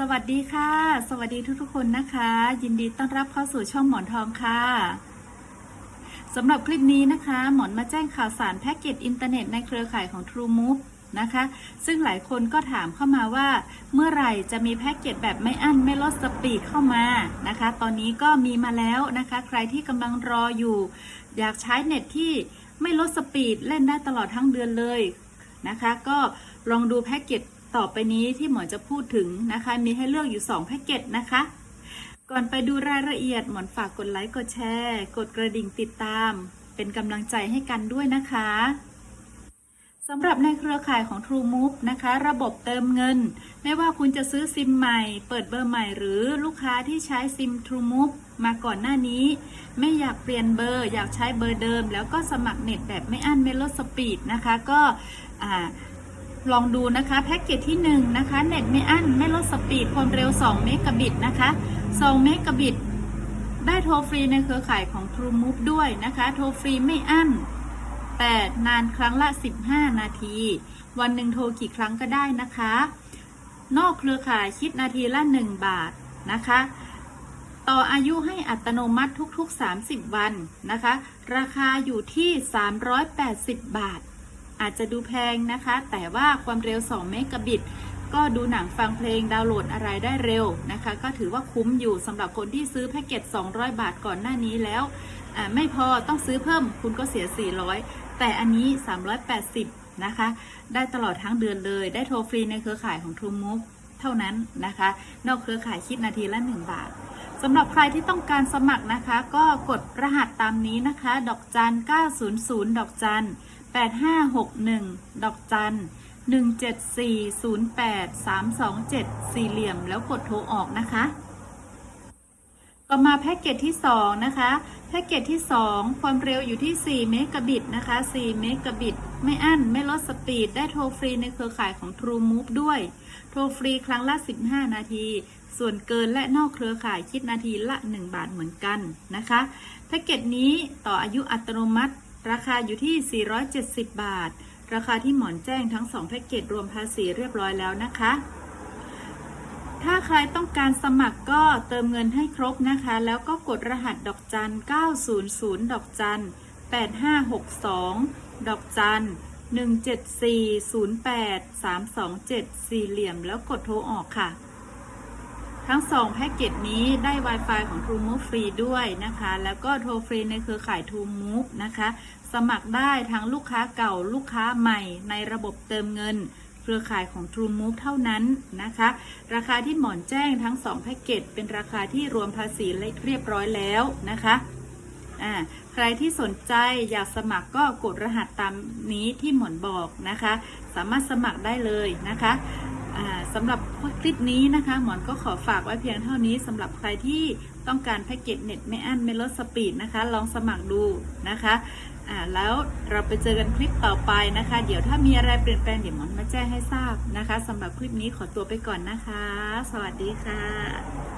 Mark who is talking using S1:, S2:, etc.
S1: สวัสดีค่ะ สวัสดีทุกๆคนนะคะ ยินดีต้อนรับเข้าสู่ช่องหมอนทองค่ะสำหรับคลิปนี้นะคะ หมอนมาแจ้งข่าวสารแพ็กเกจอินเทอร์เน็ตในเครือข่ายของ TrueMove นะคะ ซึ่งหลายคนก็ถามเข้ามาว่า เมื่อไหร่จะมีแพ็กเกจแบบไม่อั้นไม่ลดสปีดเข้ามานะคะ ตอนนี้ก็มีมาแล้วนะคะ ใครที่กำลังรออยู่ อยากใช้เน็ตที่ไม่ลดสปีดเล่นได้ตลอดทั้งเดือนเลยนะคะ ก็ลองดูแพ็กเกจ ต่อไปนี้ที่หมอนจะพูดถึงนะคะ มีให้เลือกอยู่2แพ็กเกจนะคะ ก่อนไปดูรายละเอียดหมอนฝากกดไลค์กดแชร์กดกระดิ่งติดตาม เป็นกำลังใจให้กันด้วยนะคะสำหรับในเครือข่ายของ TrueMove นะคะ ระบบเติมเงิน ไม่ว่าคุณจะซื้อซิมใหม่ เปิดเบอร์ใหม่ หรือลูกค้าที่ใช้ซิม TrueMove มาก่อนหน้านี้ ไม่อยากเปลี่ยนเบอร์ อยากใช้เบอร์เดิม แล้วก็สมัครเน็ตแบบไม่อั้นไม่ลดสปีดนะคะ ก็อ่า ลองดูนะคะแพ็กเกจที่1นะคะเน็ตไม่อั้นไม่ลดสปีดความเร็ว 2 เมกะบิตนะคะ2เมกะบิตได้โทรฟรีในเครือข่ายของ TrueMove ด้วยนะคะ โทรฟรีไม่อั้น แต่นานครั้งละ 15 นาที วันหนึ่งโทรกี่ครั้งก็ได้นะคะ นอกเครือข่ายคิดนาทีละ 1 บาทนะคะ ต่ออายุให้อัตโนมัติทุกๆ 30 วันนะคะ ราคาอยู่ที่ 380 บาท อาจจะดูแพงนะคะ แต่ว่าความเร็ว 2 เมกะบิต ก็ดูหนังฟังเพลงดาวน์โหลดอะไรได้เร็วนะคะ ก็ถือว่าคุ้มอยู่สำหรับคนที่ซื้อแพ็กเกจ 200 บาทก่อนหน้านี้แล้ว ไม่พอต้องซื้อเพิ่มคุณก็เสีย 400 แต่อันนี้ 380 นะคะ ได้ตลอดทั้งเดือนเลย ได้โทรฟรีในเครือข่ายของ TrueMove เท่านั้นนะคะ นอกเครือข่ายคิดนาทีละ 1 บาทสำหรับใครที่ต้องการสมัครนะคะ ก็กดรหัสตามนี้นะคะ ดอกจัน 900 ดอกจัน 8561 ดอกจัน 17408 327สี่เหลี่ยมแล้วกดโทรออกนะคะต่อมาแพ็กเกจที่ 2 นะคะ แพ็กเกจที่ 2 ความเร็วอยู่ที่ 4 เมกะบิตนะคะ 4 เมกะบิต ไม่อั้น ไม่ลดสปีด ได้โทรฟรีในเครือข่ายของ TrueMove ด้วย โทรฟรีครั้งละ 15 นาที ส่วนเกินและนอกเครือข่ายคิดนาทีละ 1 บาทเหมือนกันนะคะ แพ็กเกจนี้ต่ออายุอัตโนมัติ ราคาอยู่ที่ 470 บาท ราคาที่หมอนแจ้งทั้ง 2 แพ็กเกจรวมภาษีเรียบร้อยแล้วนะคะ ถ้าใครต้องการสมัครก็เติมเงินให้ครบนะคะ แล้วก็กดรหัสดอกจัน 900 ดอกจัน 8562 ดอกจัน 17408 327 สี่เหลี่ยมแล้วกดโทรออกค่ะ ทั้ง 2 แพ็กเกจนี้ได้ Wi-Fi ของ TrueMove ฟรีด้วยนะคะ แล้วก็โทรฟรีในเครือข่าย TrueMove นะคะ สมัครได้ทั้งลูกค้าเก่าลูกค้าใหม่ในระบบเติมเงิน เครือข่ายของ TrueMove เท่านั้นนะคะ ราคาที่หมอนแจ้งทั้ง 2 แพ็กเกจเป็นราคาที่รวมภาษีเรียบร้อยแล้วนะคะใครที่สนใจอยากสมัครก็กดรหัสตามนี้ที่หมอนบอกนะคะ สามารถสมัครได้เลยนะคะ สำหรับคลิปนี้นะคะ หมอนก็ขอฝากไว้เพียงเท่านี้สำหรับใครที่ต้องการแพ็กเกจเน็ตไม่อั้นไม่ลดสปีดนะคะ ลองสมัครดูนะคะอ่าแล้วเราไปเจอกันคลิปต่อไปนะคะ เดี๋ยวถ้ามีอะไรเปลี่ยนแปลงเดี๋ยวหมอนมาแจ้งให้ทราบนะคะสำหรับคลิปนี้ขอตัวไปก่อนนะคะ สวัสดีค่ะ